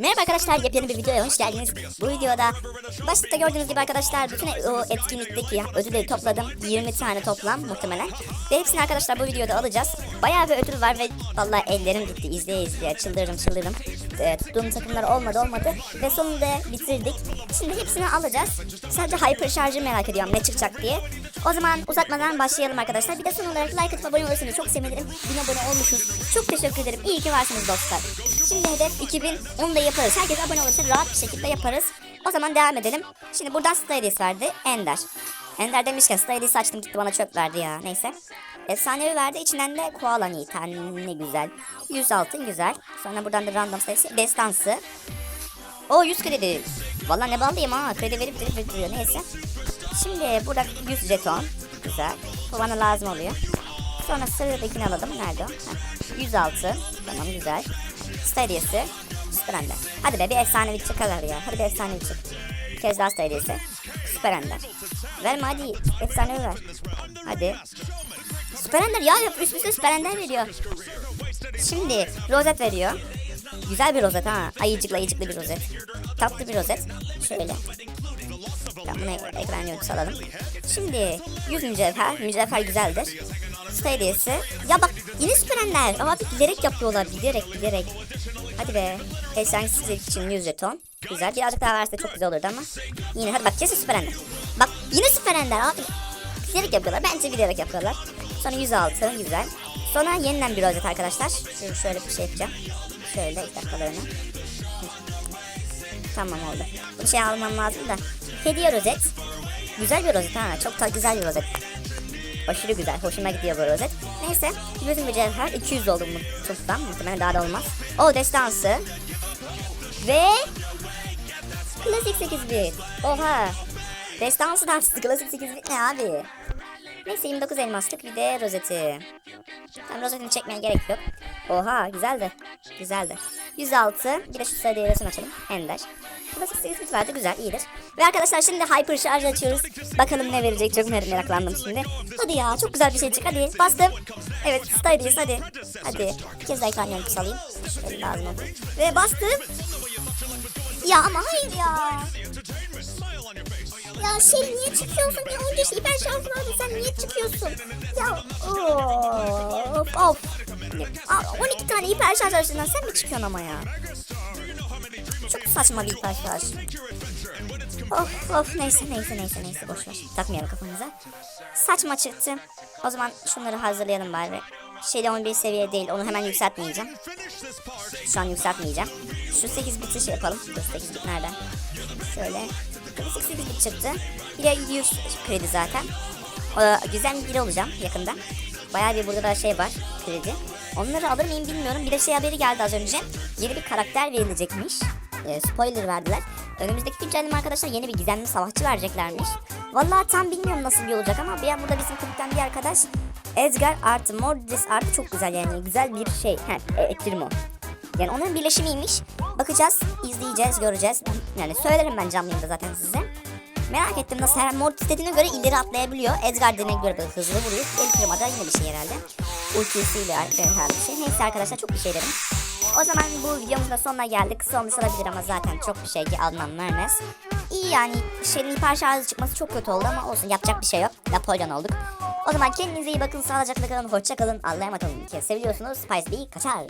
Merhaba arkadaşlar, yepyeni bir videoya hoş geldiniz. Bu videoda başta gördüğünüz gibi arkadaşlar bütün o etkinlikteki ödülleri topladım. 20 tane toplam muhtemelen. Ve hepsini arkadaşlar bu videoda alacağız. Bayağı bir ödül var ve vallahi ellerim gitti izleye izleye çıldırdım çıldırdım. E, tuttuğum takımlar olmadı olmadı ve sonunda bitirdik. Şimdi hepsini alacağız. Sadece hyper şarjı merak ediyorum ne çıkacak diye. O zaman uzatmadan başlayalım arkadaşlar. Bir de son olarak like atıp abone olursanız çok sevinirim. 1000 abone olmuşuz. Çok teşekkür ederim. İyi ki varsınız dostlar. Şimdi hedef 2000. Onu da yaparız. Herkes abone olursa rahat bir şekilde yaparız. O zaman devam edelim. Şimdi buradan Stylist verdi. Ender. Ender demişken Stylist açtım gitti bana çöp verdi ya. Neyse. Efsanevi verdi. İçinden de Koala Nitan. Ne güzel. 100 altın güzel. Sonra buradan da random sayısı. Destansı. O 100 kredi. Vallahi ne bağlıyım ha. Kredi verip verip duruyor. Neyse. Şimdi burada 100 jeton. Güzel. Bu bana lazım oluyor. Sonra sıradakini alalım. Nerede o? Heh. 106. Tamam güzel. Stadiyesi. Süper. Hadi be bir efsanevi çıkarlar ya. Hadi bir efsanevi çık. Bir kez daha Stadiyesi. Süper Ender. Verme hadi. Efsanevi ver. Hadi. Süper Ender ya üst üste Süper Ender veriyor. Şimdi rozet veriyor. Güzel bir rozet ha. Ayıcıklı ayıcıklı bir rozet. Tatlı bir rozet. Şöyle. Tamam bunu ekran görüntüsü alalım. Şimdi 100 mücevher. Mücevher güzeldir. Stadiyesi. Ya bak yine süperenler. Ama bir bilerek yapıyorlar. Bilerek bilerek. Hadi be. Efsanesizlik için 100 jeton. Güzel. Birazcık daha verse çok güzel olurdu ama. Yine hadi bak kesin süperenler. Bak yine süperenler abi. Bilerek yapıyorlar. Bence bilerek yapıyorlar. Sonra 106 güzel. Sonra yeniden bir rozet arkadaşlar. Şu şöyle bir şey yapacağım. Şöyle iki dakikalarını. Tamam oldu. Bir şey almam lazım da. Hediye rozet. Güzel bir rozet ha. Çok da güzel bir rozet. Aşırı güzel. Hoşuma gidiyor bu rozet. Neyse. 100 mücevher. 200 oldu mu toplam. Muhtemelen daha da olmaz. O destansı. Ve... Klasik 8 bit. Oha. Destansı da. Klasik 8 bit ne abi? Neyse 29 elmaslık bir de rozeti. Tam rozetini çekmeye gerek yok. Oha güzeldi. Güzeldi. 106. Bir de şu sayıda yarısını açalım. Ender. Klasik 8 bit verdi. Güzel iyidir. Ve arkadaşlar şimdi hyper şarj açıyoruz. Bakalım ne verecek. Çok mer- meraklandım şimdi. Hadi ya çok güzel bir şey çık. Hadi bastım. Evet Stylist hadi. Hadi. Bir kez daha ekran görüntüsü alayım. Şöyle lazım. Ve bastım. Ya ama hayır ya. Ya şey niye çıkıyorsun? Ya önce şey şarj vardı sen niye çıkıyorsun? Ya of of. Aa, 12 tane hiper şarj arasından sen mi çıkıyorsun ama ya? Çok saçma bir hiper şarj. Of of neyse neyse neyse neyse boş ver. Takmayalım kafamıza. Saçma çıktı. O zaman şunları hazırlayalım bari. Şeyde 11 seviye değil onu hemen yükseltmeyeceğim. Şu an yükseltmeyeceğim. Şu 8 biti şey yapalım. Dur 8 bit nereden? Şöyle. 8 bit çıktı. Bir de 100 kredi zaten. O da güzel bir olacağım yakında. Bayağı bir burada da şey var kredi. Onları alır mıyım bilmiyorum. Bir de şey haberi geldi az önce. Yeni bir karakter verilecekmiş. E, spoiler verdiler. Önümüzdeki güncelleme arkadaşlar yeni bir gizemli savaşçı vereceklermiş. Vallahi tam bilmiyorum nasıl bir olacak ama bir an burada bizim kulüpten bir arkadaş Edgar artı Mordris artı çok güzel yani güzel bir şey. He, e, ettirme o. Yani onun birleşimiymiş. Bakacağız, izleyeceğiz, göreceğiz. Yani söylerim ben canlı yayında zaten size. Merak ettim nasıl her Mortis dediğine göre ileri atlayabiliyor. Edgar dediğine göre de hızlı vuruyor. El kırmada yine bir şey herhalde. Ultisiyle herhalde bir şey. Neyse arkadaşlar çok bir şey dedim. O zaman bu videomuzun da sonuna geldik. Kısa olmuş olabilir ama zaten çok bir şey ki almam vermez. İyi yani şeyin hiper çıkması çok kötü oldu ama olsun yapacak bir şey yok. Napolyon olduk. O zaman kendinize iyi bakın. Sağlıcakla kalın. Hoşça kalın. Allah'a emanet olun. Seviyorsunuz. Spice Bee kaçar.